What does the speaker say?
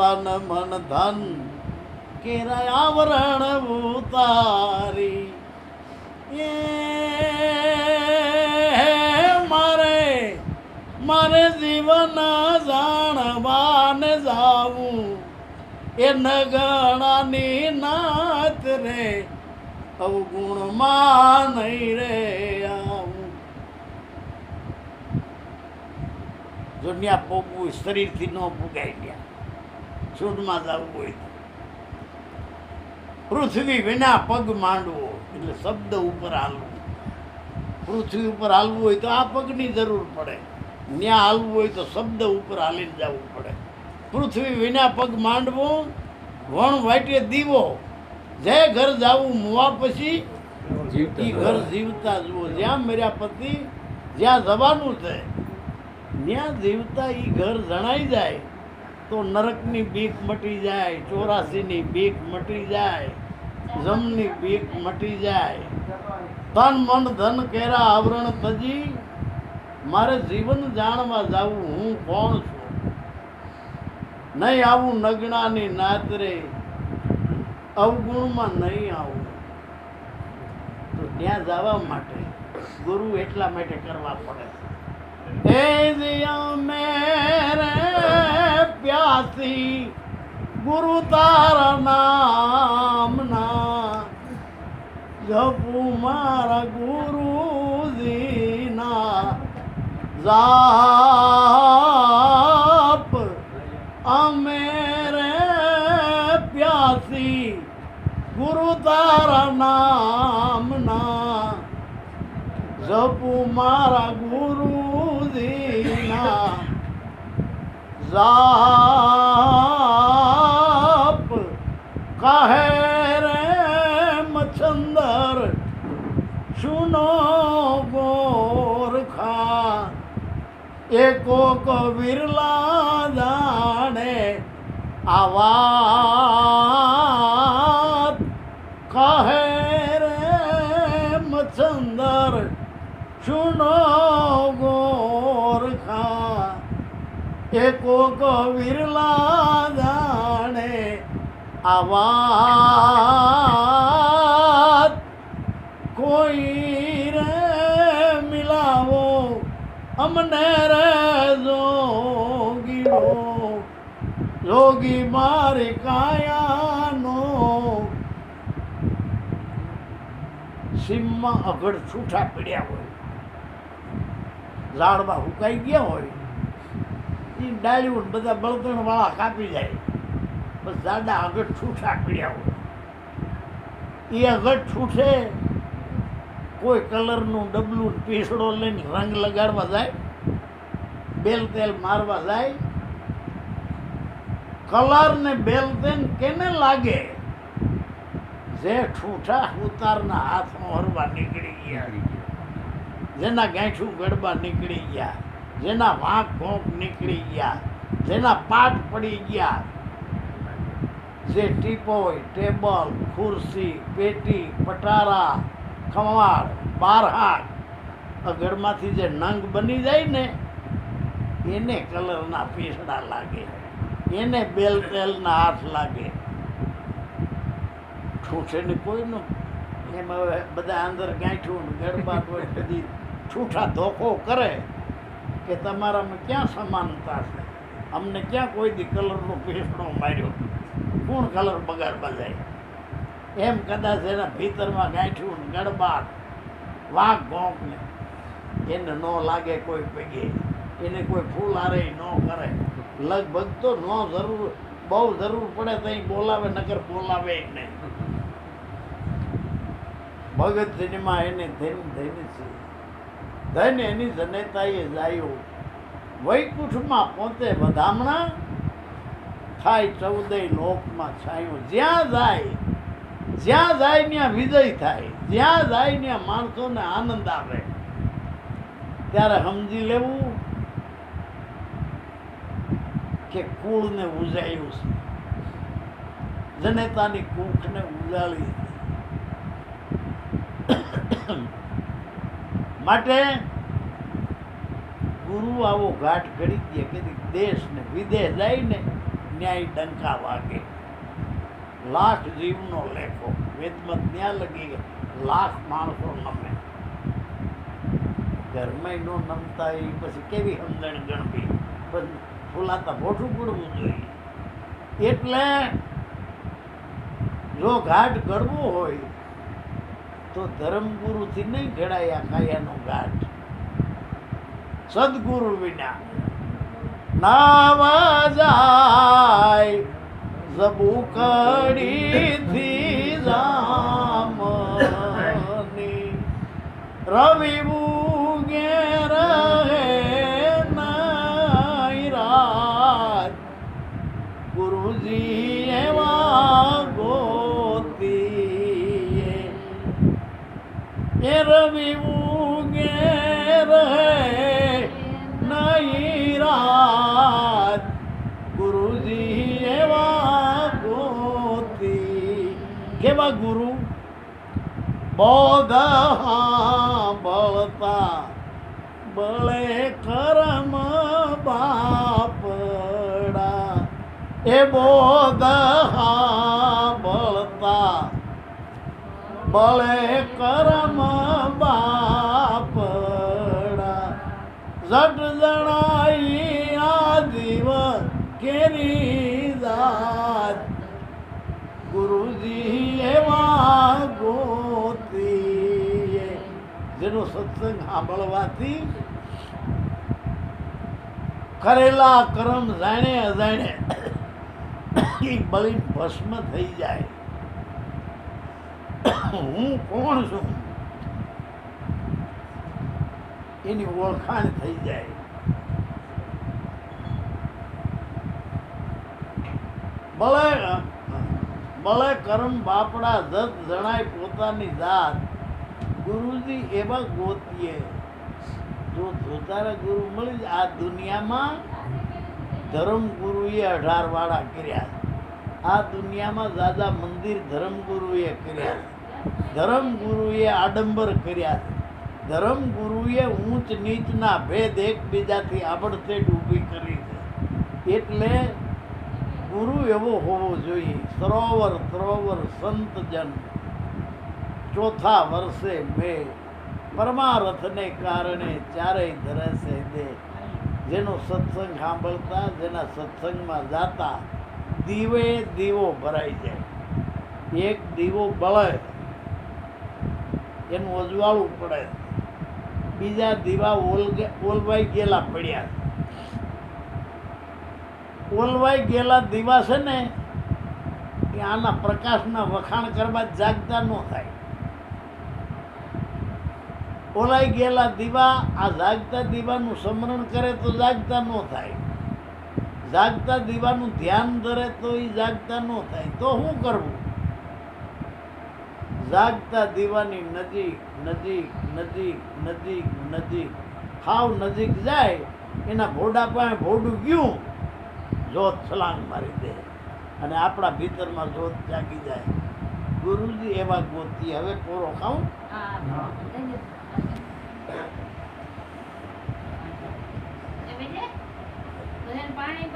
તન મન ધન કેરા આવરણ ઉતારી. એ મારે મારે જીવન જાણવાને જાવું. એ નગણાની નાત રે, અવગુણમાં નહીં રે આવું. દુનિયા પોગવું શરીરથી ન પુગાઈ ગયા. શુદ્ધમાં જવું હોય. પૃથ્વી વિના પગ માંડવો એટલે શબ્દ ઉપર હાલવું. પૃથ્વી ઉપર હાલવું હોય તો આ પગની જરૂર પડે. ત્યાં હાલવું હોય તો શબ્દ ઉપર હાલીને જવું પડે. પૃથ્વી વિના પગ માંડવો વણ વાટે દીવો. જે ઘર જાવું મુવા પછી એ ઘર જીવતા જુઓ જ્યાં મર્યા પતિ જ્યાં જવાનું છે. ત્યાં જીવતા એ ઘર જણાઈ જાય. તો નરકની બીક મટી જાય, ચોરાસીની બીક મટી જાય, જમની બીક મટી જાય. તન મન ધન કેરા આવરણ તજી મારે જીવન જાણવા જાવું, હું કોણ છું? નહીં આવું નગણાની નાતરે, અવગુણમાં નહીં આવું. તો ત્યાં જવા માટે ગુરુ એટલા માટે કરવા પડે હે દિયા મેરે પ્યાસી ગુરુ તારા નામના જપુ મારા ગુરુજીના જાપ. અમે રે પ્યાસી ગુરુ તારા નામના જપુ મારા ગુરુજીના જાપ કહે રે મચ્છંદર સુનો ગોરખા એકો કવિરલા જાણે આવાત એકો કવિરલા જાણે આવાત કોઈ રે મિલાવો, અમને રે જોગીનો જોગી મારી કાયાનો. સીમમાં અગડ છૂટા પડ્યા હોય. ઝાડમાં હુકાઈ ગયા હોય. એ ડાળીઓ બધા બળતણ વાળા કાપી જાય. બસ દાદા આગળ છૂટા પડ્યા હોય. એ આગળ છૂટે કોઈ કલરનું ડબલું પીસડો લઈને રંગ લગાડવા જાય બેલ તેલ મારવા જાય. કલર ને બેલ તેલ કેને લાગે? જે ઠૂઠા ઉતારના હાથમાં હરવા નીકળી ગયા. જેના ગાંઠું ગડબા નીકળી ગયા. જેના વાંક ભોંક નીકળી ગયા, જેના પાટ પડી ગયા. જે ટીપોય ટેબલ, ખુરશી, પેટી, પટારા ખમવાડ બારહાટ, અગરમાંથી જે નંગ બની જાય ને, એને કલરના પીસડા લાગે, એને બેલ તેલના હાથ લાગે. છૂટે ને કોઈનું? એમ હવે બધા અંદર ગાંઠું ને કોઈ બધી છૂઠા ધોકો કરે. કે તમારામાં ક્યાં સમાનતા છે? અમને ક્યાં કોઈ દી કલરનો પીસડો માર્યો? કોણ કલર બગાડવા જાય? એમ કદાચ એના ભીતરમાં ગાંઠ્યું ને ગડબાટ વાઘ ભોંકને. એને ન લાગે કોઈ પગે. એને કોઈ ફૂલ હારે ન કરે. લગભગ તો ન જરૂર, બહુ જરૂર પડે તો બોલાવે નગર બોલાવે નહીં ભગત સિનેમા એને ધન ધન છે. ધન એની જનેતાએ જાયું વૈકુંઠમાં પોતે વધામણા થાય ચૌદય લોકમાં છાયું. જ્યાં જાય જ્યાં જાય ત્યાં વિજય થાય. જ્યાં જાય ત્યાં માણસોને આનંદ આવે. ત્યારે સમજી લેવું કે કુળને ઉજાયું છે. જનેતાની કૂખને ઉજાળી માટે ગુરુ આવો ઘાટ ઘડી દે, કે દેશ ને વિદેશ જાય ન્યાય ડંકા વાગે. લાખ જીવનો લેખો, વેદમાં ત્યાં લગી લાખ માણસો નમે. ઘરમાં નો નમતા એ પછી કેવી સમજણ ગણવી? પણ ફૂલાતા મોઠું પડવું જોઈએ. એટલે જો ઘાટ કરવું હોય તો ધર્મગુરુથી નહીં ઘડાય આ કાયાનો ગાંઠ. સદગુરુ વિના નાવા જાય જબુ કડીથી જામની. રવિ ઉગે રહે ગુરુજી નઈ રાત. ગુરુજી એવા ગોતી. કેવા ગુરુ? બોધ બળતા. બળે કરમ બાપડા. એ બોધ બળે કરમ બાપડા. જટ જણાઈ આ જીવ કેરી જાત. ગુરુજી એવા ગોતી જેનો સત્સંગ સાંભળવાથી કરેલા કર્મ જાણે અજાણે. એ બળી ભસ્મ થઈ જાય. હું કોણ છું? એની ઓળખાણ થઈ જાય. ભલે ભલે કર્મ બાપડા જત જણાય પોતાની જાત, ગુરુજી એવા ગોતીએ, જો ધોતારા ગુરુ મળી આ દુનિયામાં ધર્મગુરુએ અઢાર વાળા કર્યા. આ દુનિયામાં દાદા મંદિર ધર્મગુરુએ કર્યા. ધર્મ ગુરુએ આડંબર કર્યા. છે ગુરુએ ઊંચ નીચના ભેદ એકબીજાથી આબડતેડ ઊભી કરી છે. એટલે ગુરુ એવો હોવો જોઈએ. સરોવર સરોવર સંતજન. ચોથા વર્ષે મે. પરમારથને કારણે ચારેય ધરે દે. જેનો સત્સંગ સાંભળતા, જેના સત્સંગમાં જાતા, દીવે દીવો ભરાઈ જાય. એક દીવો બળે એનું અજવાળું પડે. બીજા દીવા ઓલવાઈ ગયેલા પડ્યા. ઓલવાઈ ગયેલા દીવા છે ને, એ આના પ્રકાશના વખાણ કરવા જાગતા ન થાય. ઓલાઈ ગયેલા દીવા, આ જાગતા દીવાનું સ્મરણ કરે તો જાગતા ન થાય. જાગતા દીવાનું ધ્યાન ધરે તો એ જાગતા ન થાય. તો શું કરવું? જાગતા દીવાની નજીક નજીક નજીક નજીક નજીક. હાવ નજીક જાય, એના ભોડા પાસે ભોડું ગયું, જોત છલાંગ મારી દે. અને આપણા ભીતરમાં જોત જાગી જાય. ગુરુજી એવા ગોતી, હવે પોરો ખાઉં? પાણી